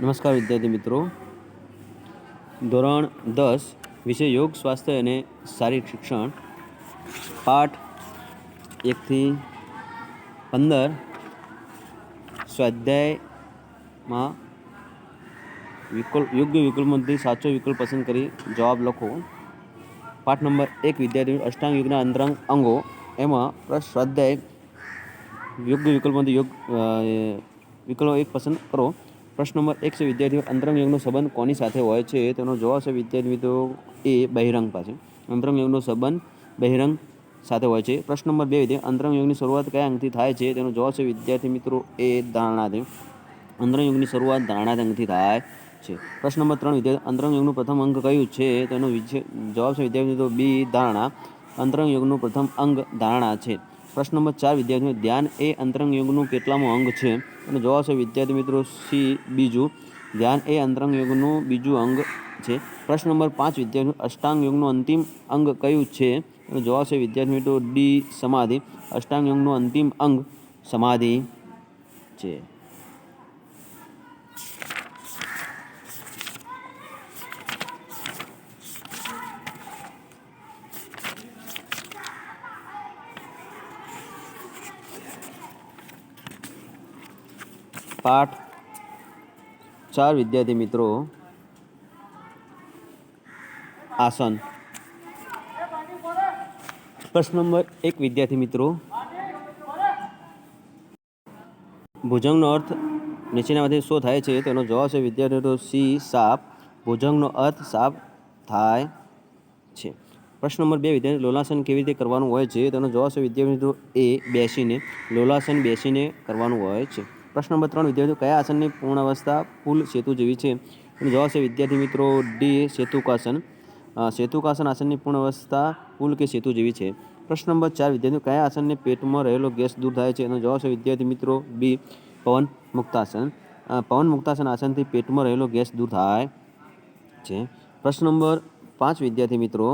નમસ્કાર વિદ્યાર્થી મિત્રો. ધોરણ દસ, વિષય યોગ, સ્વાસ્થ્ય અને શારીરિક શિક્ષણ, પાઠ એકથી પંદર, સ્વાધ્યાયમાં વિકલ્પ, યોગ્ય વિકલ્પમાંથી સાચો વિકલ્પ પસંદ કરી જવાબ લખો. પાઠ નંબર એક, વિદ્યાર્થી અષ્ટાંગ યોગના અંતરંગ અંગો. એમાં સ્વાધ્યાય, યોગ્ય વિકલ્પમાંથી યોગ વિકલ્પ એક પસંદ કરો. પ્રશ્ન નંબર એક છે, વિદ્યાર્થીઓ અંતરંગ યોગનો સંબંધ કોની સાથે હોય છે? તેનો જવાબ છે વિદ્યાર્થી મિત્રો એ બહિરંગ પાસે. અંતરંગ યોગનો સંબંધ બહિરંગ સાથે હોય છે. પ્રશ્ન નંબર બે વિદ્યાર્થી અંતરંગ યોગની શરૂઆત કયા અંગથી થાય છે? તેનો જવાબ છે, વિદ્યાર્થી મિત્રો, એ ધારણાથી. અંતરંગ યોગની શરૂઆત ધારણા અંગથી થાય છે. પ્રશ્ન નંબર ત્રણ વિદ્યાર્થી અંતરંગ યોગનું પ્રથમ અંગ કયું છે? તેનો જવાબ છે, વિદ્યાર્થી મિત્રો, બી ધારણા. અંતરંગ યોગનું પ્રથમ અંગ ધારણા છે. પ્રશ્ન નંબર ચાર વિદ્યાર્થી ધ્યાન એ અંતરંગ યોગનું કેટલામું અંગ છે? અને જવાબ છે વિદ્યાર્થી મિત્રો સી, બીજું. ધ્યાન એ અંતરંગ યોગનું બીજું અંગ છે. પ્રશ્ન નંબર પાંચ, વિદ્યાર્થીઓ અષ્ટાંગ યોગનું અંતિમ અંગ કયું છે? એનો જવાબ છે વિદ્યાર્થી મિત્રો ડી, સમાધિ. અષ્ટાંગ યોગનું અંતિમ અંગ સમાધિ છે. પાઠ. ચાર વિદ્યાર્થી મિત્રો. આસન. પ્રશ્ન નંબર એક વિદ્યાર્થી મિત્રો. ભુજંગનો અર્થ નીચેનામાંથી શું થાય છે? તેનો જવાબ છે વિદ્યાર્થી મિત્રો સી, સાપ. ભુજંગનો અર્થ સાપ થાય છે. પ્રશ્ન નંબર બે, વિદ્યાર્થી લોલાસન કેવી રીતે કરવાનું હોય છે? તેનો જવાબ છે વિદ્યાર્થી મિત્રો એ બેસીને, લોલાસન બેસીને કરવાનું હોય છે. પ્રશ્ન નંબર ત્રણ, વિદ્યાર્થીઓ કયા આસનની પૂર્ણ અવસ્થા પુલ સેતુ જેવી છે? તેનો જવાબ છે વિદ્યાર્થી મિત્રો ડી સેતુકાસન. સેતુકાસન આસનની પૂર્ણ અવસ્થા પુલ કે સેતુ જેવી છે? પ્રશ્ન નંબર ચાર, વિદ્યાર્થીઓ કયા આસનને પેટમાં રહેલો ગેસ દૂર થાય છે? એનો જવાબ છે વિદ્યાર્થી મિત્રો બી પવન મુક્તાસન. પવન મુક્તાસન આસનથી પેટમાં રહેલો ગેસ દૂર થાય છે. પ્રશ્ન નંબર પાંચ, વિદ્યાર્થી મિત્રો,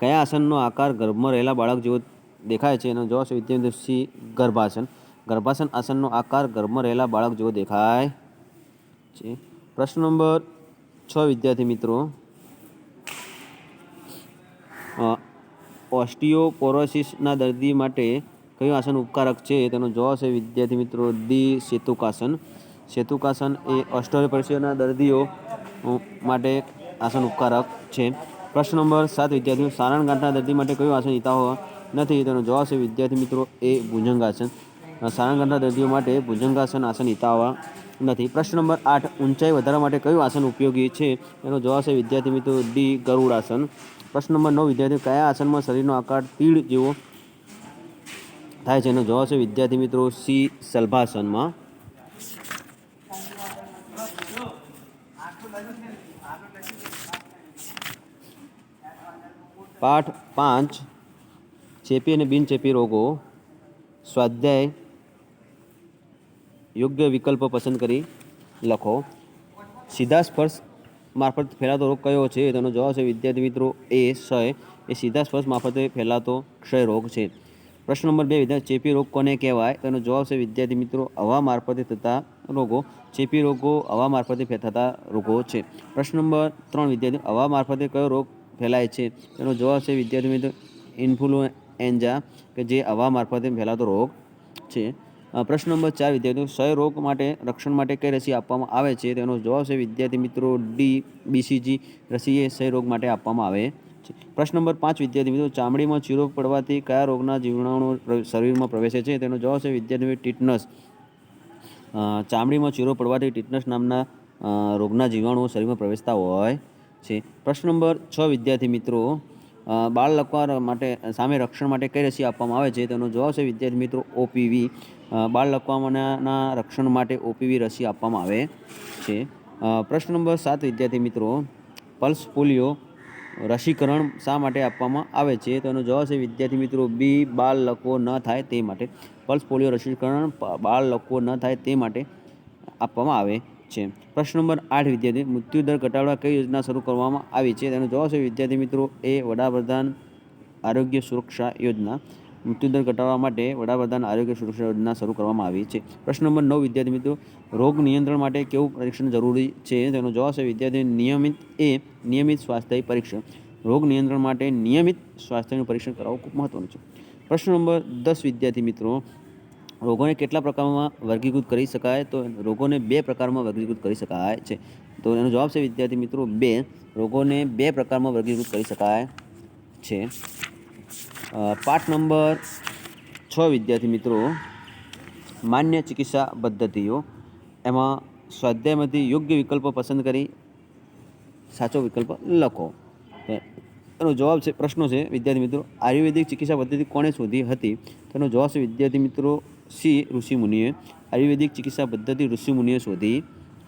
કયા આસનનો આકાર ગર્ભમાં રહેલા બાળક જેવો દેખાય છે એનો જવાબ છે વિદ્યાર્થી સી ગર્ભાસન. ગર્ભાસન આસનનો આકાર ગર્ભમાં રહેલા બાળક જેવો દેખાય છે. પ્રશ્ન નંબર છ, વિદ્યાર્થી મિત્રો. ઓસ્ટિયોપોરોસિસના દર્દી માટે કયું આસન ઉપકારક છે? તેનો જવાબ છે વિદ્યાર્થી મિત્રો દી સેતુકાસન. સેતુકાસન એ ઓસ્ટિયોપોરોસિસના દર્દીઓ માટે આસન ઉપકારક છે. પ્રશ્ન નંબર સાત વિદ્યાર્થીઓ સારણ ગાંઠના દર્દી માટે કયું આસન હિતાવહ નથી. તેનો જવાબ છે, વિદ્યાર્થી મિત્રો, એ ભુજંગાસન. સારંગના દર્દીઓ માટે ભુજંગાસન આસન હિતાવા નથી. પ્રશ્ન નંબર આઠ, ઊંચાઈ વધારવા માટે કયું આસન ઉપયોગી છે? એનો જવાબ છે, વિદ્યાર્થી મિત્રો, ડી, ગરુડાસન. પ્રશ્ન નંબર નવ, વિદ્યાર્થીઓ, કયા આસનમાં શરીરનો આકાર તીડ જેવો થાય છે? એનો જવાબ છે, વિદ્યાર્થી મિત્રો, સી, સલભાસનમાં. પાઠ પાંચ ચેપી અને બિનચેપી રોગો સ્વાધ્યાય યોગ્ય વિકલ્પ પસંદ કરી લખો. સીધા સ્પર્શ મારફત ફેલાતો રોગ કયો છે? તેનો જવાબ છે, વિદ્યાર્થી મિત્રો, એ ક્ષય. એ સીધા સ્પર્શ મારફતે ફેલાતો ક્ષય રોગ છે. પ્રશ્ન નંબર બે, વિદ્યાર્થી, ચેપી રોગ કોને કહેવાય? તેનો જવાબ છે, વિદ્યાર્થી મિત્રો, હવા મારફતે થતા રોગો. ચેપી રોગો હવા મારફતે થતા રોગો છે. પ્રશ્ન નંબર ત્રણ, વિદ્યાર્થી, હવા મારફતે કયો રોગ ફેલાય છે? તેનો જવાબ છે, વિદ્યાર્થી મિત્રો ઇન્ફ્લુએન્ઝા કે જે હવા મારફતે ફેલાતો રોગ છે. પ્રશ્ન નંબર ચાર, વિદ્યાર્થીઓ ક્ષય રોગ માટે રક્ષણ માટે કઈ રસી આપવામાં આવે છે? તેનો જવાબ છે વિદ્યાર્થી મિત્રો ડી બીસીજી રસી એ ક્ષય રોગ માટે આપવામાં આવે છે. પ્રશ્ન નંબર પાંચ, વિદ્યાર્થી મિત્રો ચામડીમાં ચીરો પડવાથી કયા રોગના જીવાણુઓ શરીરમાં પ્રવેશે છે? તેનો જવાબ છે વિદ્યાર્થી ટીટનસ. ચામડીમાં ચીરો પડવાથી ટીટનસ નામના રોગના જીવાણુઓ શરીરમાં પ્રવેશતા હોય છે. પ્રશ્ન નંબર છ, વિદ્યાર્થી મિત્રો બાળ લખવા માટે, સામે રક્ષણ માટે કઈ રસી આપવામાં આવે છે? તેનો જવાબ છે, વિદ્યાર્થી મિત્રો ઓપીવી બાળ લકવાના રક્ષણ માટે ઓપીવી રસી આપવામાં આવે છે. પ્રશ્ન નંબર સાત, વિદ્યાર્થી મિત્રો. પલ્સ પોલિયો રસીકરણ શા માટે આપવામાં આવે છે? તેનો જવાબ છે, વિદ્યાર્થી મિત્રો, બી બાળ લકવો ન થાય તે માટે. પલ્સ પોલિયો રસીકરણ બાળ લકવો ન થાય તે માટે આપવામાં આવે છે. પ્રશ્ન નંબર આઠ, વિદ્યાર્થી મૃત્યુદર ઘટાડવા કઈ યોજના શરૂ કરવામાં આવી છે? તેનો જવાબ છે, વિદ્યાર્થી મિત્રો, એ વડાપ્રધાન આરોગ્ય સુરક્ષા યોજના. મૃત્યુદર ઘટાડવા માટે વડાપ્રધાન આરોગ્ય સુરક્ષા યોજના શરૂ કરવામાં આવી છે. પ્રશ્ન નંબર નવ, વિદ્યાર્થી મિત્રો, રોગ નિયંત્રણ માટે કેવું પરીક્ષણ જરૂરી છે? તેનો જવાબ છે, વિદ્યાર્થી, નિયમિત એ નિયમિત સ્વાસ્થ્ય પરીક્ષણ. રોગ નિયંત્રણ માટે નિયમિત સ્વાસ્થ્યનું પરીક્ષણ કરાવવું ખૂબ મહત્વનું છે. પ્રશ્ન નંબર દસ, વિદ્યાર્થી મિત્રો રોગોને કેટલા પ્રકારમાં વર્ગીકૃત કરી શકાય? તો રોગોને બે પ્રકારમાં વર્ગીકૃત કરી શકાય છે. તો એનો જવાબ છે, વિદ્યાર્થી મિત્રો, બે. રોગોને બે પ્રકારમાં વર્ગીકૃત કરી શકાય છે. પાઠ નંબર છ, વિદ્યાર્થી મિત્રો. માન્ય ચિકિત્સા પદ્ધતિઓ. એમાં સ્વાધ્યાયમાંથી યોગ્ય વિકલ્પ પસંદ કરી સાચો વિકલ્પ લખો. એનો જવાબ છે, પ્રશ્નો છે, વિદ્યાર્થી મિત્રો, આયુર્વેદિક ચિકિત્સા પદ્ધતિ કોણે શોધી હતી? તેનો જવાબ છે, વિદ્યાર્થી મિત્રો સી ઋષિમુનિએ આયુર્વેદિક ચિકિત્સા પદ્ધતિ ઋષિમુનિએ શોધી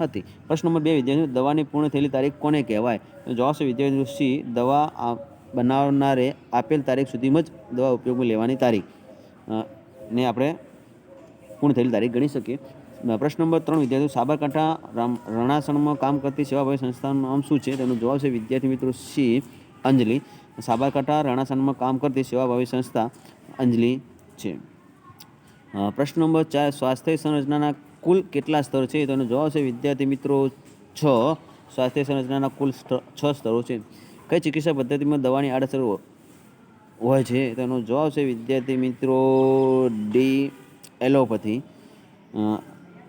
હતી. પ્રશ્ન નંબર બે વિદ્યાર્થી દવાની પૂર્ણ થયેલી તારીખ કોને કહેવાય? જવાબ છે વિદ્યાર્થી ઋષિ, દવા બનાવનારે આપેલ તારીખ સુધીમાં જ દવા ઉપયોગમાં લેવાની તારીખ. ને આપણે પૂર્ણ થયેલી તારીખ ગણી શકીએ. પ્રશ્ન નંબર ત્રણ, વિદ્યાર્થીઓ, સાબરકાંઠા રણાસણમાં કામ કરતી સેવાભાવી સંસ્થાનું નામ શું છે? તેનો જવાબ છે વિદ્યાર્થી મિત્રો સી, અંજલિ. સાબરકાંઠા રણાસણમાં કામ કરતી સેવાભાવી સંસ્થા અંજલિ છે. પ્રશ્ન નંબર ચાર, સ્વાસ્થ્ય સંરચનાના કુલ કેટલા સ્તર છે? તેનો જવાબ છે, વિદ્યાર્થી મિત્રો, છ. સ્વાસ્થ્ય સંરચનાના કુલ છ સ્તરો છે. કઈ ચિકિત્સા પદ્ધતિમાં દવાની આડઅસર હોય છે? તેનો જવાબ છે, વિદ્યાર્થી મિત્રો, ડી. એલોપથી.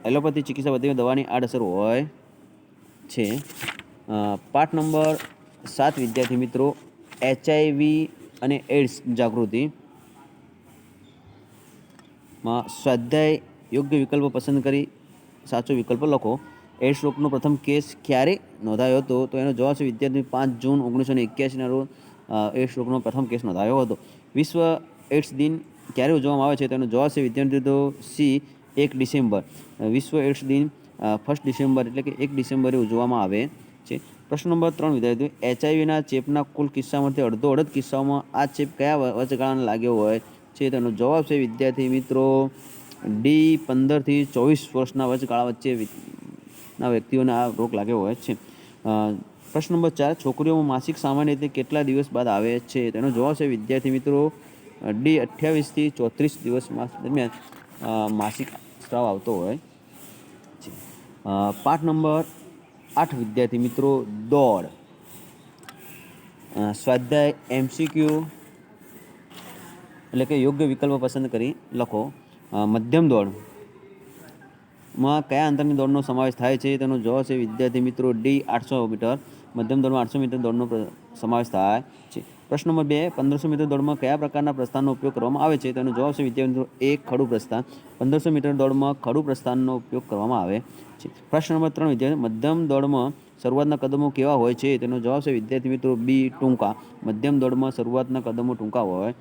એલોપથી ચિકિત્સા પદ્ધતિમાં દવાની આડઅસર હોય છે. પાઠ નંબર સાત, વિદ્યાર્થી મિત્રો, એચઆઈવી અને એડ્સ જાગૃતિ. માં સ્વાધ્યાય યોગ્ય વિકલ્પ પસંદ કરી સાચો વિકલ્પ લખો. એડ્સ રોગનો પ્રથમ કેસ ક્યારે નોંધાયો હતો? તો એનો જવાબ છે વિદ્યાર્થી પાંચ જૂન ઓગણીસો ને એક્યાસીના રોજ એડ્સ રોગનો પ્રથમ કેસ નોંધાયો હતો. વિશ્વ એડ્સ દિન ક્યારે ઉજવવામાં આવે છે? તેનો જવાબ છે વિદ્યાર્થી તો સી, એક ડિસેમ્બર. વિશ્વ એડ્સ દિન ફર્સ્ટ ડિસેમ્બર એટલે કે એક ડિસેમ્બરે ઉજવવામાં આવે છે. પ્રશ્ન નંબર ત્રણ વિદ્યાર્થીઓ એચઆઈવીના ચેપના કુલ કિસ્સામાંથી અડધો અડધ કિસ્સાઓમાં આ ચેપ કયા વચગાળાને લાગ્યો હોય? છે. તેનો જવાબ છે, વિદ્યાર્થી મિત્રો, ડી, પંદરથી ચોવીસ વર્ષના વચગાળા વચ્ચે ના વ્યક્તિઓને આ રોગ લાગ્યો હોય છે. પ્રશ્ન નંબર ચાર, છોકરીઓમાં માસિક સામાન્ય રીતે કેટલા દિવસ બાદ આવે છે? તેનો જવાબ છે, વિદ્યાર્થી મિત્રો, ડી, અઠ્યાવીસથી ચોત્રીસ દિવસ માસ દરમિયાન માસિક સ્ત્રાવ આવતો હોય છે. પાઠ નંબર આઠ, વિદ્યાર્થી મિત્રો દોડ સ્વાધ્યાય, એમસીક્યુ એટલે કે યોગ્ય વિકલ્પ પસંદ કરી લખો. મધ્યમ દોડ. માં કયા અંતરની દોડનો સમાવેશ થાય છે? તેનો જવાબ છે વિદ્યાર્થી મિત્રો ડી આઠસો મીટર. મધ્યમ દોડમાં આઠસો મીટર દોડનો સમાવેશ થાય છે. પ્રશ્ન નંબર બે, પંદરસો મીટર દોડમાં કયા પ્રકારના પ્રસ્થાનનો ઉપયોગ કરવામાં આવે છે? તેનો જવાબ છે વિદ્યાર્થી મિત્રો એક ખડું પ્રસ્થાન. પંદરસો મીટર દોડમાં ખડું પ્રસ્થાનનો ઉપયોગ કરવામાં આવે છે. પ્રશ્ન નંબર ત્રણ, વિદ્યાર્થી, મધ્યમ દોડમાં શરૂઆતના કદમો કેવા હોય છે? તેનો જવાબ છે વિદ્યાર્થી મિત્રો બી ટૂંકા. મધ્યમ દોડમાં શરૂઆતના કદમો ટૂંકા હોય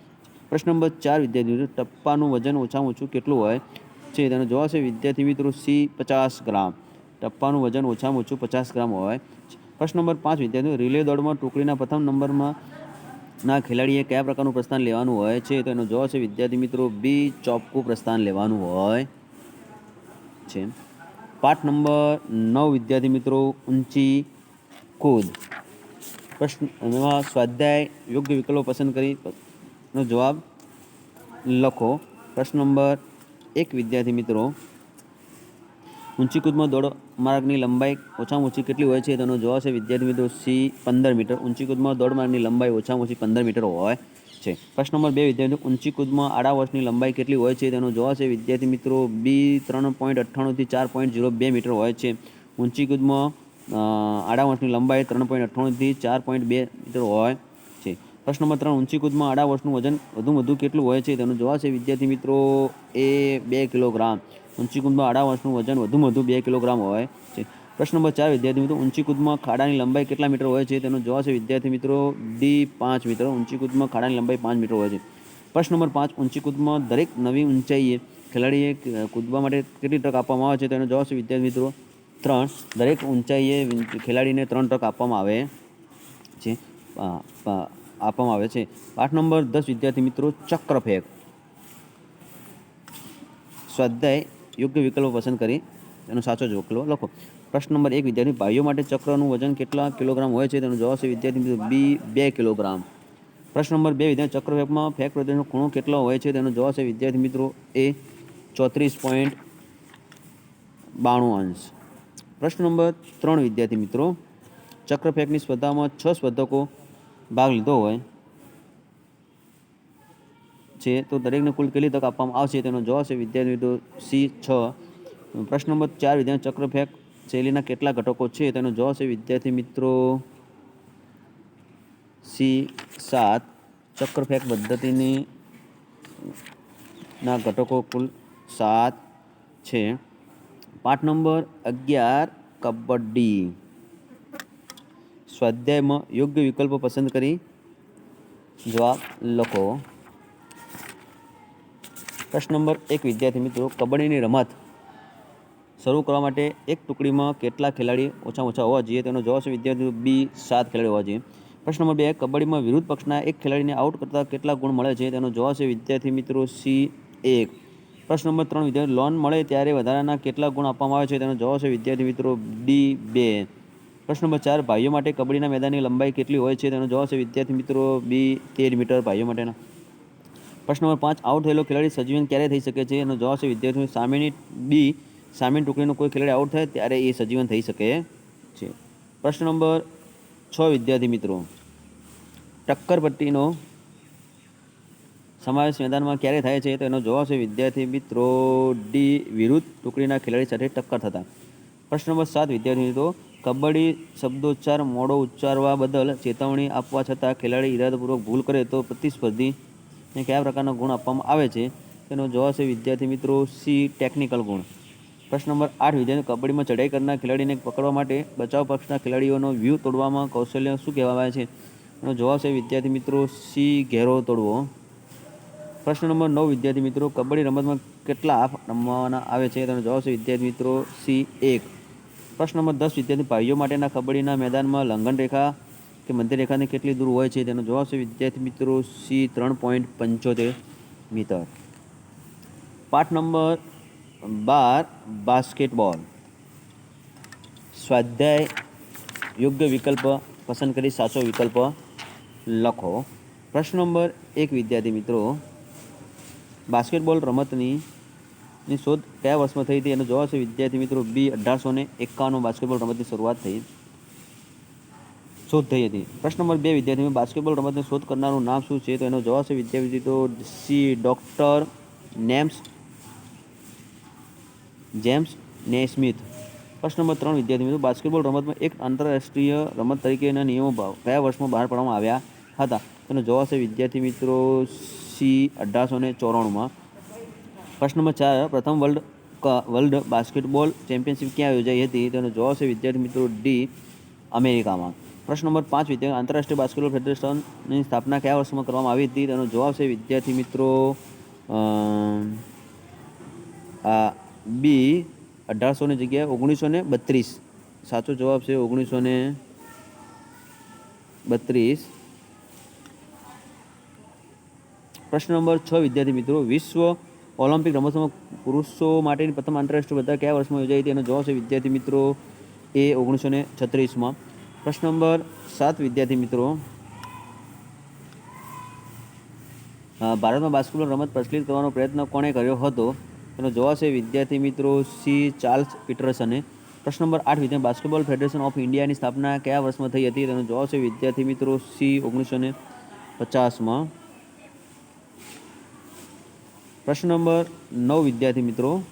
પ્રશ્ન નંબર ચાર વિદ્યાર્થી મિત્રો ટપ્પાનું વજન ઓછામાં ઓછું કેટલું હોય? છે, તેનો જવાબ છે વિદ્યાર્થી મિત્રો સી, પચાસ ગ્રામ. ટપ્પાનું વજન ઓછામાં ઓછું પચાસ ગ્રામ હોય. પ્રશ્ન નંબર પાંચ, વિદ્યાર્થીઓ, રિલે દોડમાં ટુકડીના પ્રથમ નંબરમાં ના ખેલાડીએ કયા પ્રકારનું પ્રસ્થાન લેવાનું હોય છે? તો એનો જવાબ છે વિદ્યાર્થી મિત્રો બી, ચોપકું પ્રસ્થાન લેવાનું હોય. છે. પાઠ નંબર નવ, વિદ્યાર્થી મિત્રો ઊંચી કૂદ. પ્રશ્ન એમાં સ્વાધ્યાય યોગ્ય વિકલ્પો પસંદ કરી જવાબ લખો. પ્રશ્ન નંબર એક, વિદ્યાર્થી મિત્રો. ઊંચી કૂદમાં દોડ માર્ગની લંબાઈ ઓછામાં ઓછી કેટલી હોય છે? તેનો જવાબ છે, વિદ્યાર્થી મિત્રો, સી, પંદર મીટર. ઊંચી કૂદમાં દોડ માર્ગની લંબાઈ ઓછામાં ઓછી પંદર મીટર હોય છે. પ્રશ્ન નંબર બે વિદ્યાર્થીઓ ઊંચી કૂદમાં આડા વર્ષની લંબાઈ કેટલી હોય છે? તેનો જવાબ છે, વિદ્યાર્થી મિત્રો, બી, ત્રણ પોઈન્ટ અઠ્ઠાણુંથી ચાર પોઈન્ટ ઝીરો બે મીટર હોય છે. ઊંચી કૂદમાં આડા વર્ષની લંબાઈ ત્રણ પોઈન્ટ અઠ્ઠાણુંથી ચાર પોઈન્ટ બે મીટર હોય પ્રશ્ન નંબર ત્રણ ઊંચી કૂદમાં આડા વર્ષનું વજન વધુ વધુ કેટલું હોય છે? તેનો જવાબ છે, વિદ્યાર્થી મિત્રો, એ બે કિલોગ્રામ. ઊંચી કૂદમાં આડા વર્ષનું વજન વધુ વધુ બે કિલોગ્રામ હોય છે. પ્રશ્ન નંબર ચાર, વિદ્યાર્થી મિત્રો ઊંચી કૂદમાં ખાડાની લંબાઈ કેટલા મીટર હોય છે? તેનો જવાબ છે, વિદ્યાર્થી મિત્રો, ડી પાંચ મીટર. ઊંચી કૂદમાં ખાડાની લંબાઈ પાંચ મીટર હોય છે. પ્રશ્ન નંબર પાંચ ઊંચી કૂદમાં દરેક નવી ઊંચાઈએ ખેલાડીએ કૂદવા માટે કેટલી તક આપવામાં આવે છે? તેનો જવાબ છે, વિદ્યાર્થી મિત્રો, ત્રણ. દરેક ઊંચાઈએ ખેલાડીને ત્રણ તક આપવામાં આવે છે. આપવામાં આવે છે. પાઠ નંબર દસ, વિદ્યાર્થી મિત્રો ચક્ર ફેંક સ્વાધ્યાય યોગ્ય વિકલ્પો પસંદ કરી એનો સાચો જોકલો લખો. પ્રશ્ન નંબર એક, વિદ્યાર્થી, ભાઈઓ માટે ચક્રનું વજન કેટલા કિલોગ્રામ હોય છે? તેનો જવાબ છે, વિદ્યાર્થી મિત્રો, બી, બે કિલોગ્રામ. પ્રશ્ન નંબર બે, વિદ્યાર્થી ચક્રવ્યુહમાં ફેક પ્રદેશનો ખૂણો કેટલો હોય છે? તેનો જવાબ છે, વિદ્યાર્થી મિત્રો, એ ચોત્રીસ પોઈન્ટ બાણું અંશ. પ્રશ્ન નંબર ત્રણ, વિદ્યાર્થી મિત્રો, ચક્રફેકની સ્પર્ધામાં છ સ્પર્ધકો ભાગ લીધો હોય. છે, તો દરેકને કુલ કેટલી તક આપવામાં આવશે તેનો જવાબ છે વિદ્યાર્થી મિત્રો સી છ. પ્રશ્ન નંબર ચાર, વિદ્યાર્થી ચક્રફેક શૈલીના કેટલા ઘટકો છે તેનો જવાબ છે વિદ્યાર્થી મિત્રો સી સાત. ચક્રફેક પદ્ધતિની ના ઘટકો કુલ સાત છે. પાઠ નંબર અગિયાર, કબડ્ડી. સ્વાધ્યાયમાં યોગ્ય વિકલ્પો પસંદ કરી. જવાબ લખો. પ્રશ્ન નંબર એક, વિદ્યાર્થી મિત્રો, કબડ્ડીની રમત શરૂ કરવા માટે એક ટુકડીમાં કેટલા ખેલાડી ઓછામાં ઓછા હોવા જોઈએ? તેનો જવાબ છે વિદ્યાર્થી બી સાત ખેલાડી હોવા જોઈએ. પ્રશ્ન નંબર બે, કબડ્ડીમાં વિરુદ્ધ પક્ષના એક ખેલાડીને આઉટ કરતા કેટલા ગુણ મળે છે? તેનો જવાબ છે વિદ્યાર્થી મિત્રો સી એક. પ્રશ્ન નંબર ત્રણ, વિદ્યાર્થી લોન મળે ત્યારે વધારાના કેટલા ગુણ આપવામાં આવે છે? તેનો જવાબ છે વિદ્યાર્થી મિત્રો ડી બે. પ્રશ્ન નંબર ચાર, ભાઈઓ માટે કબડ્ડીના મેદાનની લંબાઈ કેટલી હોય છે? તેનો જવાબ છે વિદ્યાર્થી મિત્રો બી તેર મીટર, ભાઈઓ માટેના. પ્રશ્ન નંબર પાંચ, આઉટ થયેલો ખેલાડી સજીવન ક્યારે થઈ શકે છે? એનો જવાબ છે વિદ્યાર્થીઓ સામેની બી સામેની ટુકડીનો કોઈ ખેલાડી આઉટ થાય ત્યારે એ સજીવન થઈ શકે છે. પ્રશ્ન નંબર છ, વિદ્યાર્થી મિત્રો. ટક્કર પટ્ટીનો સમાવેશ મેદાનમાં ક્યારે થાય છે? તો એનો જવાબ છે વિદ્યાર્થી મિત્રો ડી વિરુદ્ધ ટુકડીના ખેલાડી સાથે ટક્કર થતા. પ્રશ્ન નંબર સાત, વિદ્યાર્થી મિત્રો કબડ્ડી શબ્દોચ્ચાર મોડો ઉચ્ચારવા બદલ ચેતવણી આપવા છતાં ખેલાડી ઇરાદાપૂર્વક ભૂલ કરે તો પ્રતિસ્પર્ધીને કયા પ્રકારનો ગુણ આપવામાં આવે છે તેનો જવાબ છે વિદ્યાર્થી મિત્રો સી, ટેકનિકલ ગુણ. પ્રશ્ન નંબર આઠ વિદ્યાર્થી કબડ્ડીમાં ચડાઈ કરનાર ખેલાડીને પકડવા માટે બચાવ પક્ષના ખેલાડીઓનો વ્યૂહ તોડવામાં કૌશલ્ય શું કહેવાય છે? એનો જવાબ છે વિદ્યાર્થી મિત્રો સી, ઘેરો તોડવો. પ્રશ્ન નંબર નવ, વિદ્યાર્થી મિત્રો કબડ્ડી રમતમાં કેટલા હાફ રમવાના આવે છે? તેનો જવાબ છે વિદ્યાર્થી મિત્રો સી, એક. પ્રશ્ન નંબર દસ, વિદ્યાર્થી ભાઈઓ માટેના કબડ્ડીના મેદાનમાં લંઘન રેખા કે મધ્ય રેખાને કેટલી દૂર હોય છે તેનો જવાબ છે વિદ્યાર્થી મિત્રો સી, ત્રણ પોઈન્ટ પંચોતેર મીટર. પાઠ નંબર બાર, બાસ્કેટબોલ. સ્વાધ્યાય યોગ્ય વિકલ્પ પસંદ કરી સાચો વિકલ્પ લખો. પ્રશ્ન નંબર એક, વિદ્યાર્થી મિત્રો. બાસ્કેટબોલ રમતની ની શોધ કયા વર્ષમાં થઈ હતી એનો જવાબ છે વિદ્યાર્થી મિત્રો બી અઢારસો ને એકાણું બાસ્કેટબોલ રમતની શરૂઆત થઈ. શોધ થઈ હતી. પ્રશ્ન નંબર બે, વિદ્યાર્થી બાસ્કેટબોલ રમતની શોધ કરનારનું નામ શું છે? તો એનો જવાબ છે વિદ્યાર્થી મિત્રો સી, ડોક્ટર નેમ્સ, જેમ્સ ને સ્મિથ. પ્રશ્ન નંબર ત્રણ, વિદ્યાર્થી મિત્રો, બાસ્કેટબોલ રમતમાં એક આંતરરાષ્ટ્રીય રમત તરીકેના નિયમો કયા વર્ષમાં બહાર પાડવામાં આવ્યા હતા? તેનો જવાબ છે વિદ્યાર્થી મિત્રો સી, અઢારસો ને ચોરાણુંમાં. પ્રશ્ન નંબર ચાર, પ્રથમ વર્લ્ડ વર્લ્ડ બાસ્કેટબોલ ચેમ્પિયનશિપ ક્યાં યોજાઈ હતી? તેનો જવાબ છે વિદ્યાર્થી મિત્રો ડી અમેરિકામાં. પ્રશ્ન નંબર પાંચ વિદ્યાર્થી આંતરરાષ્ટ્રીય બાસ્કેટબોલ ફેડરેશનની સ્થાપના કયા વર્ષમાં કરવામાં આવી હતી? તેનો જવાબ છે વિદ્યાર્થી મિત્રો બી અઢારસો ની જગ્યાએ, ઓગણીસો ને બત્રીસ. સાચો જવાબ છે ઓગણીસો ને બત્રીસ. પ્રશ્ન નંબર છ, વિદ્યાર્થી મિત્રો, વિશ્વ ઓલિમ્પિક રમતોમાં પુરુષો માટેની પ્રથમ આંતરરાષ્ટ્રીય સ્પર્ધા કયા વર્ષમાં યોજાઈ હતી એનો જવાબ છે વિદ્યાર્થી મિત્રો એ ઓગણીસો ને છત્રીસમાં. પ્રશ્ન નંબર સાત, વિદ્યાર્થી મિત્રો. ભારતમાં બાસ્કેટબોલ રમત પ્રચલિત કરવાનો પ્રયત્ન કોણે કર્યો હતો? તેનો જવાબ છે વિદ્યાર્થી મિત્રો સી, ચાર્લ્સ પીટરસને. પ્રશ્ન નંબર આઠ, વિદ્યાર્થી બાસ્કેટબોલ ફેડરેશન ઓફ ઇન્ડિયાની સ્થાપના કયા વર્ષમાં થઈ હતી? તેનો જવાબ છે વિદ્યાર્થી મિત્રો સી, ઓગણીસો ને પચાસમાં. પ્રશ્ન નંબર નવ, વિદ્યાર્થી મિત્રો.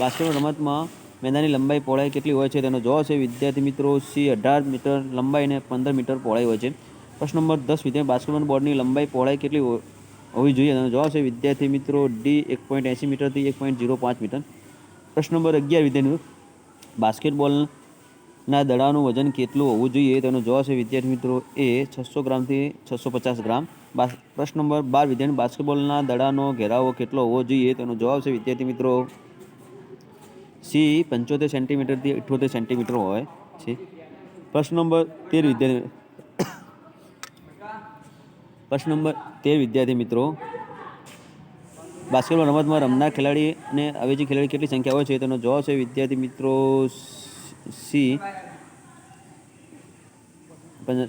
બાસ્કેટબોલ રમતમાં મેદાનની લંબાઈ પહોળાઈ કેટલી હોય છે? તેનો જવાબ છે, વિદ્યાર્થી મિત્રો, સી, અઢાર મીટર લંબાઈ અને પંદર મીટર પહોળાઈ હોય છે. પ્રશ્ન નંબર દસ, વિદ્યાર્થી બાસ્કેટબોલ બોર્ડની લંબાઈ પહોળાઈ કેટલી હોવી જોઈએ? તેનો જવાબ છે, વિદ્યાર્થી મિત્રો, ડી, એક પોઈન્ટ એંસી મીટરથી એક પોઈન્ટ ઝીરો પાંચ મીટર. પ્રશ્ન નંબર અગિયાર, વિદ્યાર્થી બાસ્કેટબોલના દડાનું વજન કેટલું હોવું જોઈએ? તેનો જવાબ છે, વિદ્યાર્થી મિત્રો, એ છસો ગ્રામથી છસો પચાસ ગ્રામ. પ્રશ્ન નંબર બાર વિદ્યાર્થી બાસ્કેટબોલના દડાનો ઘેરાવો કેટલો હોવો જોઈએ? તેનો જવાબ છે, વિદ્યાર્થી મિત્રો, સી, પંચોતેર સેન્ટીમીટરથી અઠ્યોતેર સેન્ટીમીટર હોય છે. પ્રશ્ન નંબર તેર, વિદ્યાર્થી, પ્રશ્ન નંબર તેર, વિદ્યાર્થી મિત્રો બાસ્કેટબોલ રમતમાં રમનાર ખેલાડી અને અવેજી ખેલાડી કેટલી સંખ્યા હોય છે? તેનો જવાબ છે, વિદ્યાર્થી મિત્રો, સી,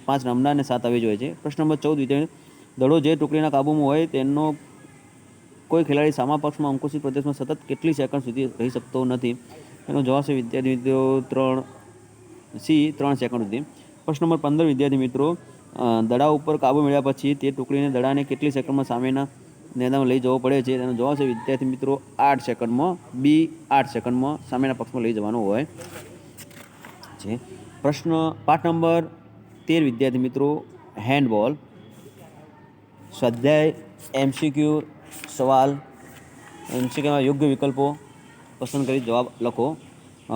પાંચ રમનાર અને સાત અવેજી હોય છે. પ્રશ્ન નંબર ચૌદ, વિદ્યાર્થી દડો જે ટુકડીના કાબૂમાં હોય તેનો કોઈ ખેલાડી સામા પક્ષમાં અંકુશિત પ્રદેશમાં સતત કેટલી સેકન્ડ સુધી રહી શકતો નથી? એનો જવાબ છે વિદ્યાર્થી મિત્રો ત્રણ સી, ત્રણ સેકન્ડ સુધી. પ્રશ્ન નંબર પંદર, વિદ્યાર્થી મિત્રો દડા ઉપર કાબુ મેળવ્યા પછી તે ટુકડીને દડાને કેટલી સેકન્ડમાં સામેના મેદાનમાં લઈ જવો પડે છે? તેનો જવાબ છે વિદ્યાર્થી મિત્રો આઠ સેકન્ડમાં, બી આઠ સેકન્ડમાં સામેના પક્ષમાં લઈ જવાનો હોય છે. પ્રશ્ન પાઠ નંબર તેર, વિદ્યાર્થી મિત્રો હેન્ડબોલ સ્વાધ્યાય એમસીક્યુ સવાલ એમસીક્યુમાં યોગ્ય વિકલ્પો પસંદ કરી જવાબ લખો.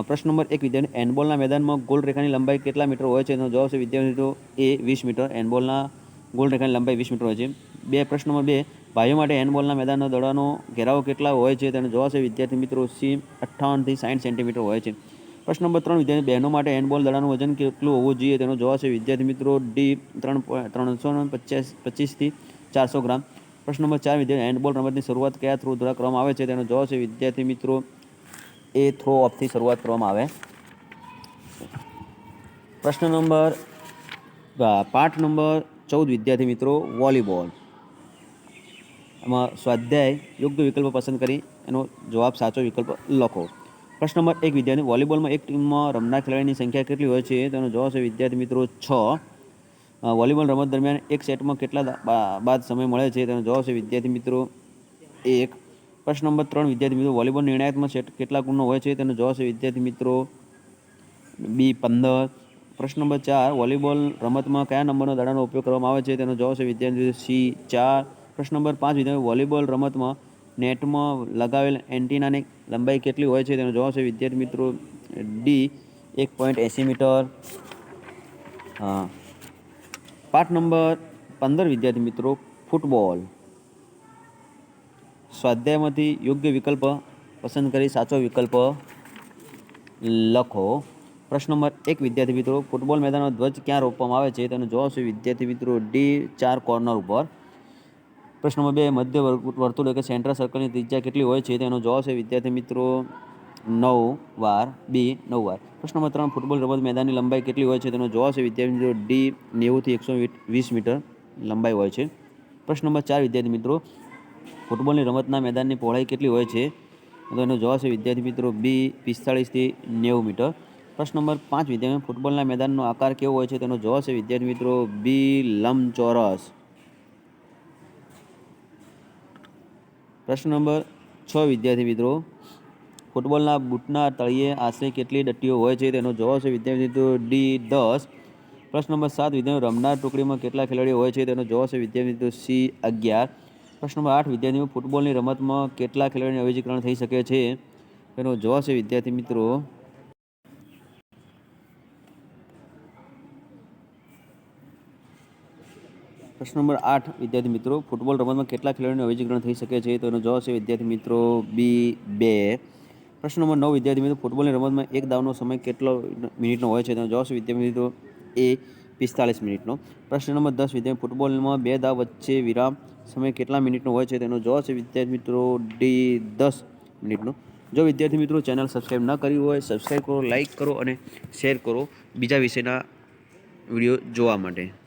પ્રશ્ન નંબર એક, વિદ્યાર્થી હેન્ડબોલના મેદાનમાં ગોલ રેખાની લંબાઈ કેટલા મીટર હોય છે? એનો જવાબ છે વિદ્યાર્થી મિત્રો એ વીસ મીટર. હેન્ડબોલના ગોલ રેખાની લંબાઈ વીસ મીટર હોય છે. બે, પ્રશ્ન નંબર બે, ભાઈઓ માટે હેન્ડબોલના મેદાનનો દડાનો ઘેરાવો કેટલા હોય છે? તેનો જવાબ છે, વિદ્યાર્થી મિત્રો, સી અઠ્ઠાવનથી સાઠ સેન્ટીમીટર હોય છે. પ્રશ્ન નંબર ત્રણ, વિદ્યાર્થી, બહેનો માટે હેન્ડબોલ દડાનું વજન કેટલું હોવું જોઈએ? તેનો જવાબ છે, વિદ્યાર્થી મિત્રો, ડી, ત્રણ ત્રણસો પચાસ પચીસથી ચારસો ગ્રામ. પ્રશ્ન નંબર ચાર, વિદ્યાર્થી હેન્ડબોલ રમતની શરૂઆત કયા થ્રો દ્વારા કરવામાં આવે છે? તેનો જવાબ છે, વિદ્યાર્થી મિત્રો, એ થ્રો ઓફથી શરૂઆત કરવામાં આવે. પ્રશ્ન નંબર પાઠ નંબર ચૌદ, વિદ્યાર્થી મિત્રો, વોલીબોલ. એમાં સ્વાધ્યાય યોગ્ય વિકલ્પ પસંદ કરી, એનો જવાબ સાચો વિકલ્પ લખો. પ્રશ્ન નંબર એક, વિદ્યાર્થી, વોલીબોલમાં એક ટીમમાં રમનાર ખેલાડીની સંખ્યા કેટલી હોય છે? તેનો જવાબ છે, વિદ્યાર્થી મિત્રો, છ. વોલીબોલ રમત દરમિયાન એક સેટમાં કેટલા બાદ સમય મળે છે તેનો જવાબ છે વિદ્યાર્થી મિત્રો એક. પ્રશ્ન નંબર ત્રણ, વિદ્યાર્થી મિત્રો, વોલીબોલ નિર્ણાયકમાં સેટ કેટલા ગુણનો હોય છે તેનો જવાબ છે વિદ્યાર્થી મિત્રો બી, પંદર. પ્રશ્ન નંબર ચાર, વોલીબોલ રમતમાં કયા નંબરનો દાડાનો ઉપયોગ કરવામાં આવે છે તેનો જવાબ છે વિદ્યાર્થી સી, ચાર. પ્રશ્ન નંબર પાંચ, વિદ્યાર્થી વોલીબોલ રમતમાં નેટમાં લગાવેલ એન્ટીનાની લંબાઈ કેટલી હોય છે તેનો જવાબ છે વિદ્યાર્થી મિત્રો ડી, એક પોઈન્ટ એંસી મીટર. હા. પાઠ નંબર પંદર, વિદ્યાર્થી મિત્રો, ફૂટબોલ. સ્વાધ્યાયમાંથી યોગ્ય વિકલ્પ પસંદ કરી, સાચો વિકલ્પ લખો. પ્રશ્ન નંબર એક, વિદ્યાર્થી મિત્રો, ફૂટબોલ મેદાનનો ધ્વજ ક્યાં રોપવામાં આવે છે? તેનો જવાબ છે, વિદ્યાર્થી મિત્રો, ડી, ચાર કોર્નર ઉપર. પ્રશ્ન નંબર બે, મધ્ય વર્તુળ કે સેન્ટ્રલ સર્કલની ત્રિજ્યા કેટલી હોય છે? તેનો જવાબ છે, વિદ્યાર્થી મિત્રો નવ વાર બી નવ વાર. પ્રશ્ન નંબર ત્રણ, ફૂટબોલ રમત મેદાનની લંબાઈ કેટલી હોય છે? તેનો જવાબ છે વિદ્યાર્થી મિત્રો ડી નેવુંથી એકસો વીસ મીટર લંબાઈ હોય છે. પ્રશ્ન નંબર ચાર, વિદ્યાર્થી મિત્રો, ફૂટબોલની રમતના મેદાનની પહોળાઈ કેટલી હોય છે? તો એનો જવાબ છે વિદ્યાર્થી મિત્રો બી પિસ્તાળીસથી નેવું મીટર. પ્રશ્ન નંબર પાંચ, વિદ્યાર્થી ફૂટબોલના મેદાનનો આકાર કેવો હોય છે? તેનો જવાબ છે વિદ્યાર્થી મિત્રો બી લંબચોરસ. પ્રશ્ન નંબર છ, વિદ્યાર્થી મિત્રો ફૂટબોલના બૂટના તળિયે આશરે કેટલી ડટ્ટીઓ હોય છે તેનો જવાબ છે વિદ્યાર્થી મિત્રો ડી દસ. પ્રશ્ન નંબર સાત, વિદ્યાર્થીઓ રમનાર ટુકડીમાં કેટલા ખેલાડીઓ હોય છે તેનો જવાબ છે વિદ્યાર્થી મિત્રો સી અગિયાર. પ્રશ્ન નંબર આઠ, વિદ્યાર્થીઓ ફૂટબોલની રમતમાં કેટલા ખેલાડીઓને અવેજીકરણ થઈ શકે છે તેનો જવાબ છે વિદ્યાર્થી મિત્રો પ્રશ્ન નંબર આઠ, વિદ્યાર્થી મિત્રો ફૂટબોલ રમતમાં કેટલા ખેલાડીઓનું અવેજીકરણ થઈ શકે છે તેનો જવાબ છે વિદ્યાર્થી મિત્રો બી બે. પ્રશ્ન નંબર નવ, વિદ્યાર્થી મિત્રો, ફૂટબોલની રમતમાં એક દાવનો સમય કેટલો મિનિટનો હોય છે તેનો જવાબ વિદ્યાર્થી મિત્રો, એ પિસ્તાલીસ મિનિટનો. પ્રશ્ન નંબર દસ, વિદ્યાર્થી ફૂટબોલમાં બે દાવ વચ્ચે વિરામ સમય કેટલા મિનિટનો હોય છે તેનો જવાબ છે વિદ્યાર્થી મિત્રો, ડી, દસ મિનિટનો. જો વિદ્યાર્થી મિત્રો, ચેનલ સબસ્ક્રાઈબ ન કરી હોય સબસ્ક્રાઈબ કરો લાઈક કરો અને શેર કરો બીજા વિષયના વીડિયો જોવા માટે.